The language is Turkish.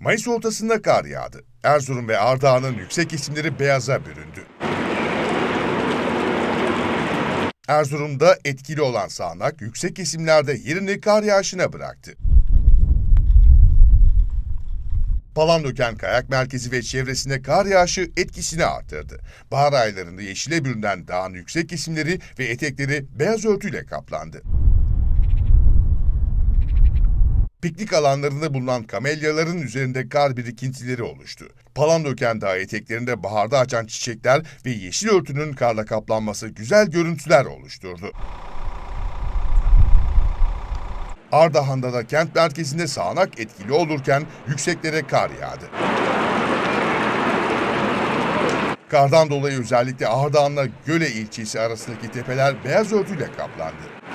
Mayıs ortasında kar yağdı. Erzurum ve Ardahan'ın yüksek kesimleri beyaza büründü. Erzurum'da etkili olan sağanak yüksek kesimlerde yerini kar yağışına bıraktı. Palandöken Kayak Merkezi ve çevresinde kar yağışı etkisini artırdı. Bahar aylarında yeşile bürünen dağın yüksek kesimleri ve etekleri beyaz örtüyle kaplandı. Piknik alanlarında bulunan kamelyaların üzerinde kar birikintileri oluştu. Palandöken Dağı eteklerinde baharda açan çiçekler ve yeşil örtünün karla kaplanması güzel görüntüler oluşturdu. Ardahan'da da kent merkezinde sağanak etkili olurken yükseklere kar yağdı. Kardan dolayı özellikle Ardahan'la Göle ilçesi arasındaki tepeler beyaz örtüyle kaplandı.